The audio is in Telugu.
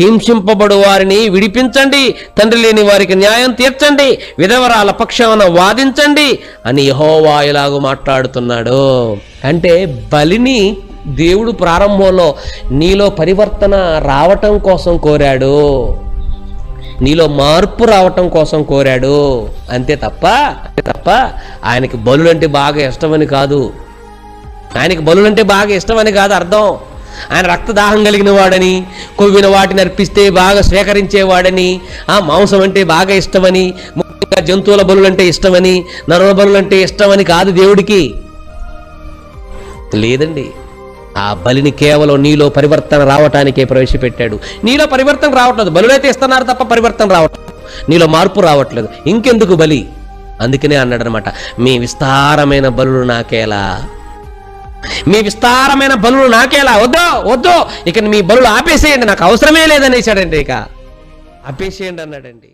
హింసింపబడు వారిని విడిపించండి. తండ్రి లేని వారికి న్యాయం తీర్చండి. విధవరాల పక్షాన వాదించండి అని యహోవా ఇలాగూ మాట్లాడుతున్నాడు. అంటే బలిని దేవుడు ప్రారంభంలో నీలో పరివర్తన రావటం కోసం కోరాడు. నీలో మార్పు రావటం కోసం కోరాడు. అంతే తప్ప తప్ప ఆయనకి బలులంటే బాగా ఇష్టమని కాదు. ఆయనకి బలులంటే బాగా ఇష్టమని కాదు అర్థం. ఆయన రక్తదాహం కలిగిన వాడని కొవ్విన వాటిని అర్పిస్తే బాగా స్వీకరించేవాడని ఆ మాంసం అంటే బాగా ఇష్టమని ముఖ్యంగా జంతువుల బలులంటే ఇష్టమని నరుల బలులంటే ఇష్టమని కాదు దేవుడికి. లేదండి ఆ బలిని కేవలం నీలో పరివర్తన రావటానికే ప్రవేశపెట్టాడు. నీలో పరివర్తన రావట్లేదు బలులైతే ఇస్తున్నారు తప్ప పరివర్తన రావట్లేదు. నీలో మార్పు రావట్లేదు ఇంకెందుకు బలి? అందుకనే అన్నాడు అనమాట మీ విస్తారమైన బలులు నాకేలా? మీ విస్తారమైన బలులు నాకేలా? వద్దు వద్దు. ఇక మీ బలులు ఆపేసేయండి నాకు అవసరమే లేదనేసాడండి ఇక. ఆపేసేయండి అన్నాడండి.